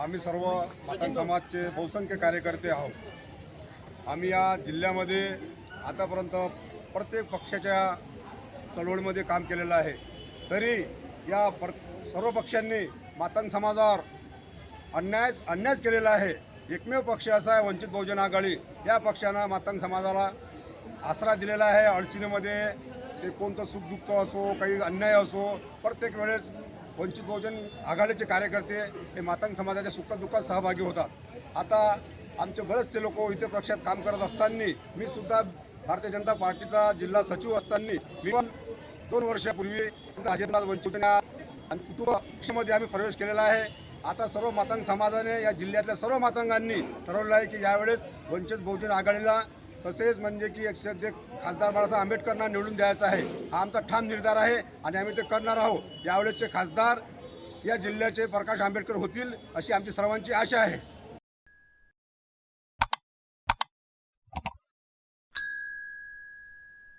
आम्ही सर्व मातान समाजचे बहुसंख्य कार्यकर्ते आहोत. आम्ही या जिल्ह्यामध्ये आतापर्यंत प्रत्येक पक्षाच्या चळवळीमध्ये काम केलेलं आहे. तरी या प्र सर्व पक्षांनी मातान समाजावर अन्याय अन्यायच केलेला आहे. एकमेव पक्ष असा आहे वंचित बहुजन आघाडी. या पक्षानं मातंग समाजाला आसरा दिलेला आहे. अडचणीमध्ये ते कोणतं सुखदुःख असो काही अन्याय असो प्रत्येक वेळेस वंचित बहुजन आघाडीचे कार्यकर्ते हे मातांग समाजाच्या सुखदुःखात सहभागी होतात. आता आमचे बरेचसे लोक इथे पक्षात काम करत असताना मी सुद्धा भारतीय जनता पार्टीचा जिल्हा सचिव असताना मी पण दोन वर्षापूर्वी आशीर्वाद वंचित आणि कुटुंब पक्षामध्ये आम्ही प्रवेश केलेला आहे. आता सर्व मातांग समाजाने या जिल्ह्यातल्या सर्व मातांगांनी ठरवलं आहे की यावेळेस वंचित बहुजन आघाडीला तसेच म्हणजे की एकशे एक खासदार बाळासाहेब आंबेडकरांना निवडून द्यायचा आहे. हा आमचा ठाम निर्धार आहे आणि आम्ही ते करणार आहोत. यावेळेसचे खासदार या जिल्ह्याचे प्रकाश आंबेडकर होतील अशी आमची सर्वांची आशा आहे.